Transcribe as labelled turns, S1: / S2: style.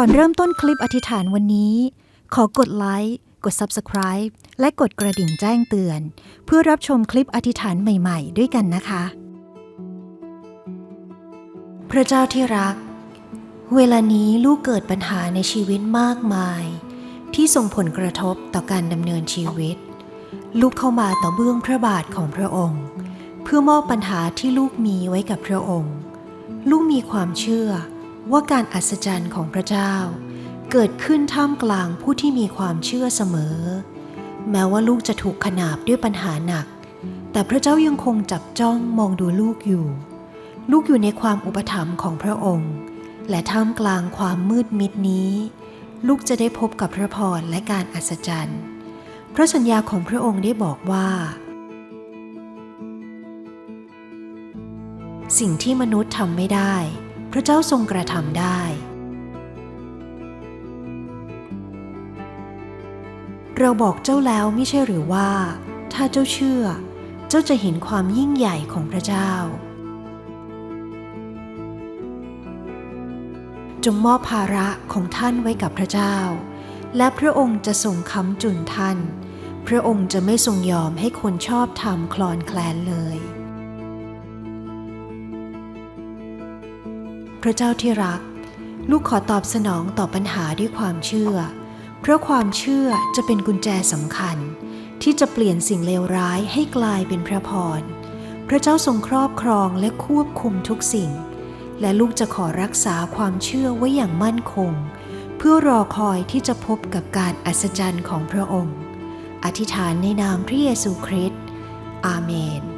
S1: ก่อนเริ่มต้นคลิปอธิษฐานวันนี้ ขอกดไลค์กด Subscribe และกดกระดิ่งแจ้งเตือน เพื่อรับชมคลิปอธิษฐานใหม่ๆ ด้วยกันนะคะ พระเจ้าที่รัก เวลานี้ลูกเกิดปัญหาในชีวิตมากมาย ที่ส่งผลกระทบต่อการดำเนินชีวิต ลูกเข้ามาต่อเบื้องพระบาทของพระองค์ เพื่อมอบปัญหาที่ลูกมีไว้กับพระองค์ ลูกมีความเชื่อ ว่าการอัศจรรย์ของพระเจ้า เกิดขึ้นท่ามกลางผู้ที่มีความเชื่อเสมอ แม้ว่าลูกจะถูกขนาบด้วยปัญหาหนัก แต่พระเจ้ายังคงจับจ้องมองดูลูกอยู่ ลูกอยู่ในความอุปถัมภ์ของพระองค์ และท่ามกลางความมืดมิดนี้ ลูกจะได้พบกับพระพรและการอัศจรรย์พระสัญญาของพระองค์ได้บอกว่า สิ่งที่มนุษย์ทำไม่ได้ พระเจ้าทรงกระทำได้ เราบอกเจ้าแล้วไม่ใช่หรือว่า ถ้าเจ้าเชื่อ เจ้าจะเห็นความยิ่งใหญ่ของพระเจ้า จงมอบภาระของท่านไว้กับพระเจ้า และพระองค์จะทรงค้ำจุนท่าน พระองค์จะไม่ทรงยอมให้คนชอบธรรมคลอนแคลนเลย ระเจ้าที่รัก ลูกขอตอบสนองต่อปัญหาด้วยความเชื่อ เพราะความเชื่อจะเป็นกุญแจสำคัญ ที่จะเปลี่ยนสิ่งเลวร้ายให้กลายเป็นพระพร พระเจ้าทรงครอบครองและควบคุมทุกสิ่ง และลูกจะขอรักษาความเชื่อไว้อย่างมั่นคง เพื่อรอคอยที่จะพบกับการอัศจรรย์ของพระองค์ อธิษฐานในนามพระเยซูคริสต์อาเมน